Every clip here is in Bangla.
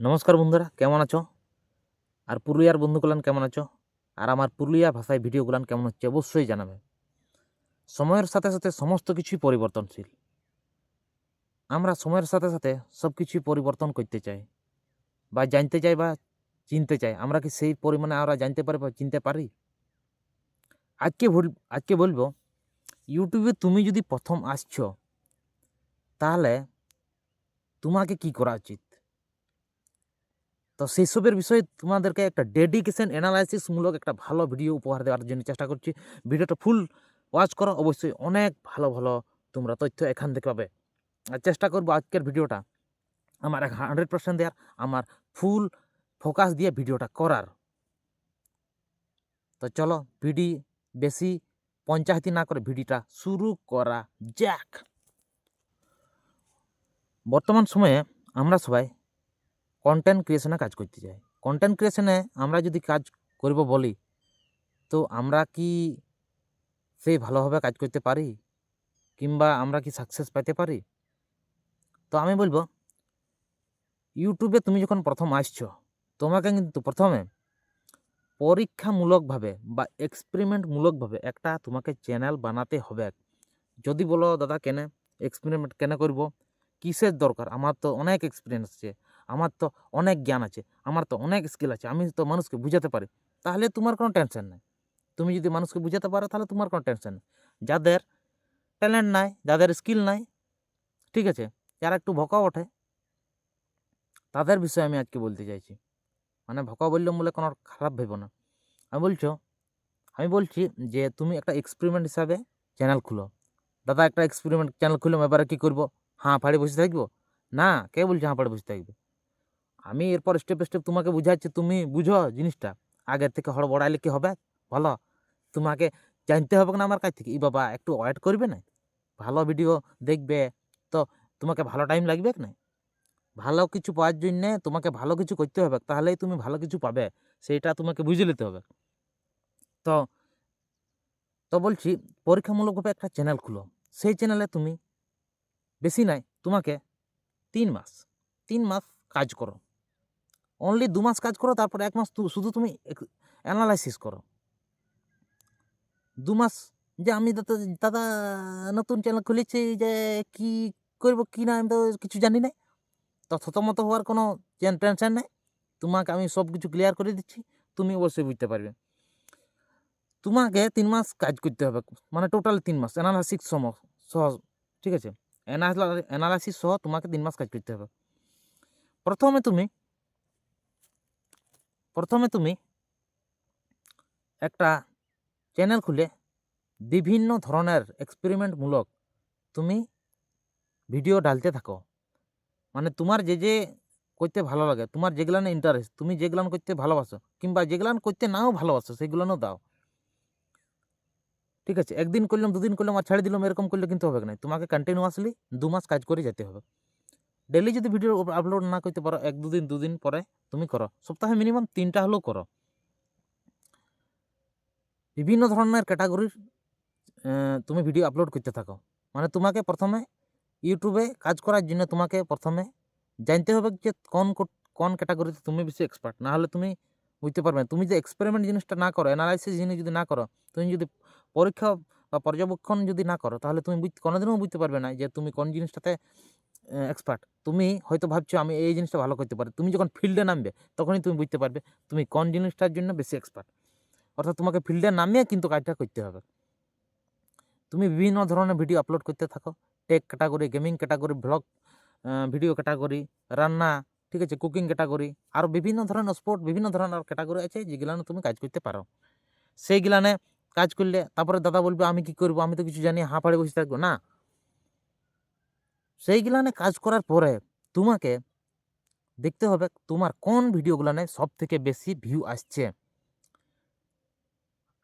নমস্কার বন্ধুরা, কেমন আছো? আর পুরুলিয়ার বন্ধুগুলান কেমন আছো? আর আমার পুরুলিয়া ভাষায় ভিডিওগুলান কেমন হচ্ছে অবশ্যই জানাবে। সময়ের সাথে সাথে সমস্ত কিছুই পরিবর্তনশীল। আমরা সময়ের সাথে সাথে সব কিছুই পরিবর্তন করতে চাই। বা জানতে চাই বা চিনতে চাই। আমরা কি সেই পরিমাণে আমরা জানতে পারি বা চিনতে পারি? আজকে আজকে বলব, ইউটিউবে তুমি যদি প্রথম আসছো, তাহলে তোমাকে কি করা উচিত? তো সেসবের বিষয়ে তোমাদেরকে একটা ডেডিকেশন অ্যানালাইসিসমূলক একটা ভালো ভিডিও উপহার দেওয়ার জন্য চেষ্টা করছি। ভিডিওটা ফুল ওয়াচ করো, অবশ্যই অনেক ভালো ভালো তোমরা তথ্য এখান থেকে পাবে। আর চেষ্টা করব আজকের ভিডিওটা আমার এক হান্ড্রেড পার্সেন্ট দেওয়ার, আমার ফুল ফোকাস দিয়ে ভিডিওটা করার। তো চলো ভিডি বেশি পঞ্চায়েতি না করে ভিডিওটা শুরু করা যাক। বর্তমান সময়ে আমরা সবাই কন্টেন্ট ক্রিয়েশনে কাজ করতে চাই। কন্টেন্ট ক্রিয়েশনে আমরা যদি কাজ করব বলি, তো আমরা কি সেই ভালোভাবে কাজ করতে পারি? কিংবা আমরা কি সাকসেস পেতে পারি? তো আমি বলব ইউটিউবে তুমি যখন প্রথম আসছো, তোমাকে কিন্তু প্রথমে পরীক্ষামূলকভাবে বা এক্সপেরিমেন্টমূলকভাবে একটা তোমাকে চ্যানেল বানাতে হবে। যদি বলো, দাদা, কেনে? এক্সপেরিমেন্ট কেন করব? কিসের দরকার? আমার তো অনেক এক্সপিরিয়েন্স আছে। আমার তো অনেক জ্ঞান আছে, আমার তো অনেক স্কিল আছে, আমি তো মানুষকে বুঝাতে পারি, তাহলে তোমার কোনো টেনশন নেই। তুমি যদি মানুষকে বুঝাতে পারো, তাহলে তোমার কোনো টেনশন নেই। যাদের ট্যালেন্ট নাই, যাদের স্কিল নাই, ঠিক আছে, যারা একটু ভকা ওঠে, তাদের বিষয়ে আমি আজকে বলতে চাইছি। মানে ভকা বললাম বলে কোনো খারাপ ভেবো না। আমি বলছো, আমি বলছি যে তুমি একটা এক্সপেরিমেন্ট হিসাবে চ্যানেল খুলো। দাদা একটা এক্সপেরিমেন্ট চ্যানেল খুললাম, এবারে কী করব? হাঁ ফাড়ে বসে থাকব? না, কে বলছে হাঁ ফাড়ে বসে থাকবে? আমি এরপর স্টেপ স্টেপ তোমাকে বুঝাচ্ছি, তুমি বুঝো জিনিসটা। আগের থেকে হড়বড়াইলে কি হবে? ভালো। তোমাকে জানতে হবে না আমার কাছ থেকে। ই বাবা, একটু ওয়েট করবে না? ভালো ভিডিও দেখবে। তো তোমাকে ভালো টাইম লাগবে না? ভালো কিছু পাওয়ার জন্যে তোমাকে ভালো কিছু করতে হবে। তাহলেই তুমি ভালো কিছু পাবে। সেইটা তোমাকে বুঝে নিতে হবে। তো তো বলছি, পরীক্ষামূলকভাবে একটা চ্যানেল খুলো। সেই চ্যানেলে তুমি, বেশি নাই তোমাকে তিন মাস তিন মাস কাজ করো। অনলি দু মাস কাজ করো, তারপর এক মাস শুধু তুমি অ্যানালাইসিস করো। দু মাস যে আমি দাদা দাদা নতুন চ্যানেল খুলেছি যে কি করব, কি না, আমি তো কিছু জানি না তো থতমত হওয়ার কোনো টেনশন নেই। তোমাকে আমি সব কিছু ক্লিয়ার করে দিচ্ছি, তুমি অবশ্যই বুঝতে পারবে। তোমাকে তিন মাস কাজ করতে হবে মানে টোটাল তিন মাস অ্যানালাইসিস সম সহ ঠিক আছে? অ্যানালাইসিস সহ তোমাকে তিন মাস কাজ করতে হবে। প্রথমে তুমি প্রথমে তুমি একটা চ্যানেল খুলে বিভিন্ন ধরনের এক্সপেরিমেন্টমূলক তুমি ভিডিও ডালতে থাকো। মানে তোমার যে যে করতে ভালো লাগে, তোমার যেগুলান ইন্টারেস্ট তুমি যেগুলান করতে ভালোবাসো কিংবা যেগুলান করতে নাও ভালোবাসো, সেগুলানও দাও। ঠিক আছে? একদিন করলাম, দুদিন করলাম, আর ছেড়ে দিলাম, এরকম করলে কিন্তু হবে না? তোমাকে কন্টিনিউয়াসলি দু মাস কাজ করে যেতে হবে। ডেলি যদি ভিডিও আপলোড না করতে পারো, এক, দুদিন দুদিন পরে তুমি করো। সপ্তাহে মিনিমাম তিনটা হলেও করো। বিভিন্ন ধরনের ক্যাটাগরির তুমি ভিডিও আপলোড করতে থাকো। মানে তোমাকে প্রথমে ইউটিউবে কাজ করার জন্য তোমাকে প্রথমে জানতে হবে যে কোন কোন ক্যাটাগরিতে তুমি বেশি এক্সপার্ট না হলে তুমি বুঝতে পারবে তুমি যে এক্সপেরিমেন্ট জিনিসটা না করো অ্যানালাইসিস জিনিস যদি না করো, তুমি যদি পরীক্ষা বা পর্যবেক্ষণ যদি না করো, তাহলে তুমি বুঝ- কোনোদিনও বুঝতে পারবে না যে তুমি কোন জিনিসটাতে এক্সপার্ট তুমি হয়তো ভাবছ আমি এই জিনিসটা ভালো করতে পারি। তুমি যখন ফিল্ডে নামবে, তখনই তুমি বুঝতে পারবে তুমি কোন জিনিসটার জন্য বেশি এক্সপার্ট অর্থাৎ তোমাকে ফিল্ডে নামিয়ে কিন্তু কাজটা করতে হবে। তুমি বিভিন্ন ধরনের ভিডিও আপলোড করতে থাকো। Tech category gaming category blog video category রান্না, ঠিক আছে কুকিং ক্যাটাগরি আর বিভিন্ন ধরনের স্পোর্ট বিভিন্ন ধরনের ক্যাটাগরি আছে যেগুলানে তুমি কাজ করতে পারো। সেইগুলানে কাজ করলে তারপরে দাদা বলবে, আমি কি করব? আমি তো কিছু জানি হাঁ পাড়ে বসে থাকব। না। সেইগুলানে কাজ করার পরে তোমাকে দেখতে হবে তোমার কোন ভিডিওগুলানে সব থেকে বেশি ভিউ আসছে।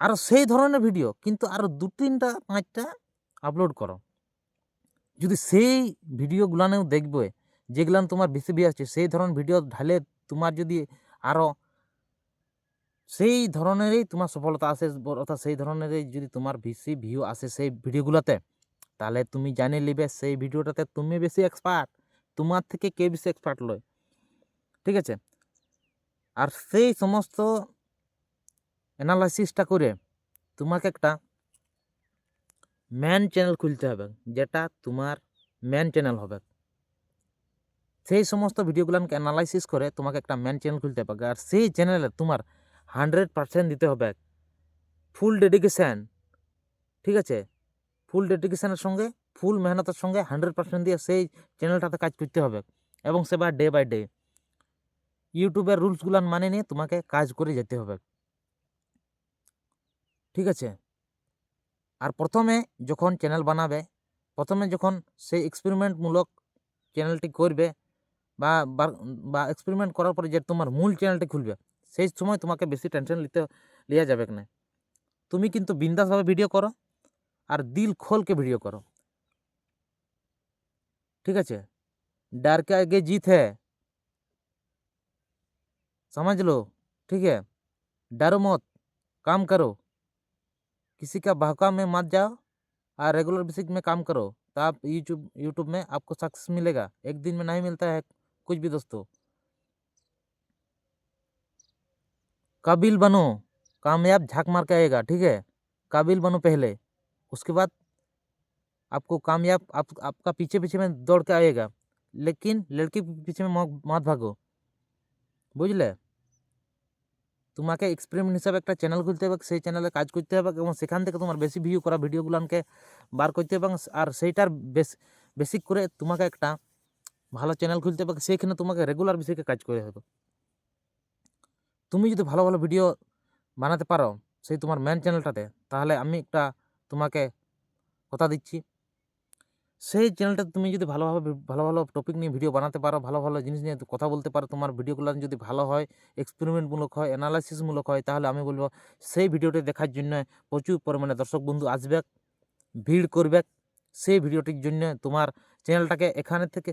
আরও সেই ধরনের ভিডিও কিন্তু আরও দু তিনটা, পাঁচটা আপলোড করো। যদি সেই ভিডিওগুলানেও দেখবে যেগুলান তোমার বেশি ভিউ আসছে, সেই ধরনের ভিডিও ঢালে তোমার যদি আরও সেই ধরনেরই তোমার সফলতা আসে অর্থাৎ সেই ধরনেরই যদি তোমার বেশি ভিউ আসে সেই ভিডিওগুলোতে তাহলে তুমি জানিয়ে নিবে সেই ভিডিওটাতে তুমি বেশি এক্সপার্ট তোমার থেকে কে বেশি এক্সপার্ট লয়। ঠিক আছে? আর সেই সমস্ত অ্যানালাইসিসটা করে তোমাকে একটা ম্যান চ্যানেল খুলতে হবে, যেটা তোমার ম্যান চ্যানেল হবে। সেই সমস্ত ভিডিওগুলোকে অ্যানালাইসিস করে তোমাকে একটা ম্যান চ্যানেল খুলতে হবে, আর সেই চ্যানেলে তোমার হান্ড্রেড পারসেন্ট দিতে হবে। ফুল ডেডিকেশান ঠিক আছে? ফুল ডেডিকেশানের সঙ্গে ফুল মেহনতের সঙ্গে হান্ড্রেড পার্সেন্ট দিয়ে সেই চ্যানেলটাতে কাজ করতে হবে এবং সেবার ডে বাই ডে ইউটিউবের রুলসগুলো মানে নিয়ে তোমাকে কাজ করে যেতে হবে। ঠিক আছে? আর প্রথমে যখন চ্যানেল বানাবে, প্রথমে যখন সেই এক্সপেরিমেন্টমূলক চ্যানেলটি করবে বা বা এক্সপেরিমেন্ট করার পরে যে তোমার মূল চ্যানেলটি খুলবে, সেই সময় তোমাকে বেশি টেনশন নিতে, নেওয়া যাবে না। তুমি কিন্তু বিন্দাসভাবে ভিডিও করো। আর দিল খোলকে ভিডিও করো ठीक है डर के आगे जीत है समझ लो ठीक है डरो मत काम करो किसी का बहका में मत जाओ और रेगुलर बेसिक में काम करो तो आप यूट्यूब यूट्यूब में आपको सक्सेस मिलेगा एक दिन में नहीं मिलता है कुछ भी दोस्तों काबिल बनो कामयाब झाक मार के आएगा ठीक है काबिल बनो पहले उसके बाद आपको कामयाब आप आपका पीछे पीछे में दौड़ के आएगा लेकिन लड़की के पीछे में मत- मत भागो বুঝলে তোমাকে এক্সপেরিমেন্ট হিসাবে একটা চ্যানেল খুলতে হবে সেই চ্যানেলে কাজ করতে হবে এবং সেখান থেকে তোমার বেশি ভিউ করা ভিডিওগুলোকে বার করতে হবে এবং আর সেইটার বেশ বেসিক করে তোমাকে একটা ভালো চ্যানেল খুলতে হবে সেইখানে তোমাকে রেগুলার বেসিকে কাজ করে হবে তুমি যদি ভালো ভালো ভিডিও বানাতে পারো সেই তোমার মেন চ্যানেলটাতে তাহলে আমি একটা তোমাকে কথা দিচ্ছি। সেই চ্যানেলটাতে তুমি যদি ভালোভাবে ভালো ভালো টপিক নিয়ে ভিডিও বানাতে পারো, ভালো ভালো জিনিস নিয়ে কথা বলতে পারো, তোমার ভিডিওগুলো যদি ভালো হয় এক্সপেরিমেন্টমূলক হয় অ্যানালাইসিসমূলক হয়, তাহলে আমি বলব সেই ভিডিওটি দেখার জন্য প্রচুর পরিমাণে দর্শক বন্ধু আসবে, ভিড় করবে। সেই ভিডিওটির জন্য তোমার চ্যানেলটাকে এখানে থেকে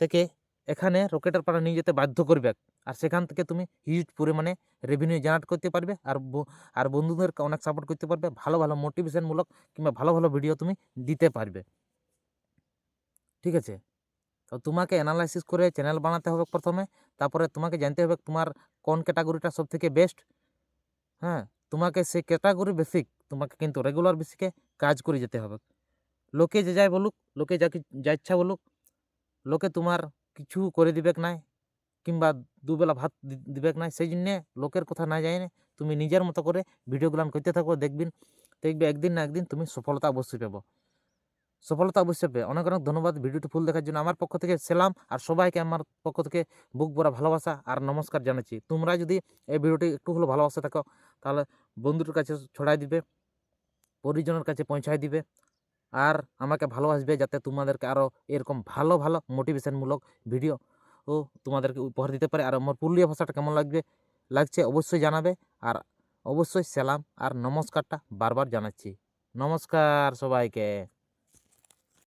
থেকে এখানে রকেটের পাড়া নিয়ে যেতে বাধ্য করবে। আর সেখান থেকে তুমি হিউজ পরিমাণে রেভিনিউ জেনারেট করতে পারবে। আর আর বন্ধুদেরকে অনেক সাপোর্ট করতে পারবে। ভালো ভালো মোটিভেশনমূলক কিংবা ভালো ভালো ভিডিও তুমি দিতে পারবে। ঠিক আছে? তো তোমাকে অ্যানালাইসিস করে চ্যানেল বানাতে হবে প্রথমে। তারপরে তোমাকে জানতে হবে তোমার কোন ক্যাটাগরিটা সব থেকে বেস্ট হ্যাঁ? তোমাকে সেই ক্যাটাগরি বেসিক তোমাকে কিন্তু রেগুলার বেসিকে কাজ করে যেতে হবে। লোকে যে যাই বলুক, লোকে যা যা ইচ্ছা বলুক, লোকে তোমার কিছু করে দিবে নাই, কিংবা দুবেলা ভাত দিবেক নাই, সেই জন্যে লোকের কথা না যায় না তুমি নিজের মতো করে ভিডিওগুলো করতে থাকো, দেখবিন, দেখবে একদিন না একদিন তুমি সফলতা অবশ্যই পাবো। সফলতা অবশ্যই পাবে। অনেক অনেক ধন্যবাদ ভিডিওটি ফুল দেখার জন্য। আমার পক্ষ থেকে সেলাম আর সবাইকে আমার পক্ষ থেকে বুক ভরা ভালোবাসা আর নমস্কার জানাচ্ছি। তোমরা যদি এই ভিডিওটি একটু হলেও ভালোবাসা থাকো, তাহলে বন্ধুর কাছে ছড়াই দিবে, পরিজনের কাছে পৌঁছায় দিবে। আর আমাকে ভালোবাসবে যাতে তোমাদেরকে আরও এরকম ভালো ভালো মোটিভেশনমূলক ভিডিও ও তোমাদেরকে উপহার দিতে পারে। আর আমার পুরুলিয়া ভাষাটা কেমন লাগবে? লাগছে অবশ্যই জানাবে। আর অবশ্যই সেলাম আর নমস্কারটা বারবার জানাচ্ছি। নমস্কার সবাইকে।